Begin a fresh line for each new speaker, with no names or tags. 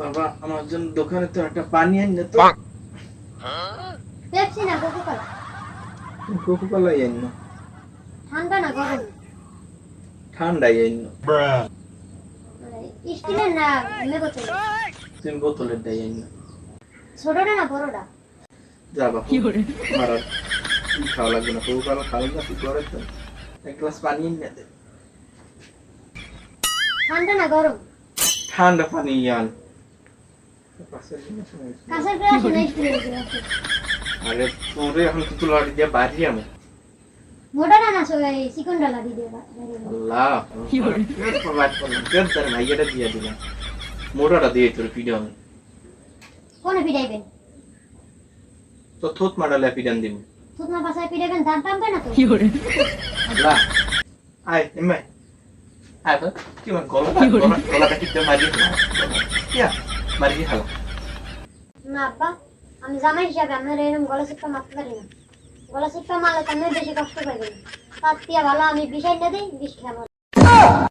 বাবা আমার জন্য দোকানে তো একটা পানি আন না তো।
পেপসি না কোকো কোলা
কোকো কোলা
ঠান্ডা না গরম?
ঠান্ডাই আইন না।
স্টিলের না মেবোতল
তুমি বোতলের ডাই আইন না।
ছোটটা না বড়টা?
যা বাবা কি খাওয়া লাগবে না। কোকো কোলা খাওয়া না তুই করে তো। এক গ্লাস পানি আন না দে।
ঠান্ডা না গরম?
ঠান্ডা পানি আন পাশের জিনিস হয়েছে।
কাঁচের গ্লাস না স্টিলের গ্লাস
আরে তোরে এখন তো তুলা দিয়ে বাড়ি আমি
মোটাটা না সবাই চিকন ডালা দিয়ে
আল্লাহ কি করে প্রোভাইড করলাম কেন তার ভাইয়াটা দিয়ে দিলাম। মোটাটা দিয়ে তোর পিডে আমি।
কোনে পিটাইবেন?
তো থোত মারালে পিডান দিব।
দাঁত টানবে না তো?
আল্লাহ আয় এমাই আয় তো কি মানে গলা গলা গলাটা কি তো মারি মারি
না, আব্বা, আমি জামাই হিসাবে আপনার এরকম গলা শিক্ষা মারতে পারি না। গলা শিক্ষা মারলে তো আমি বেশি কষ্ট পাইবেন তার থেকে ভালো আমি বিষয় না দিই, বিষ খেয়ে।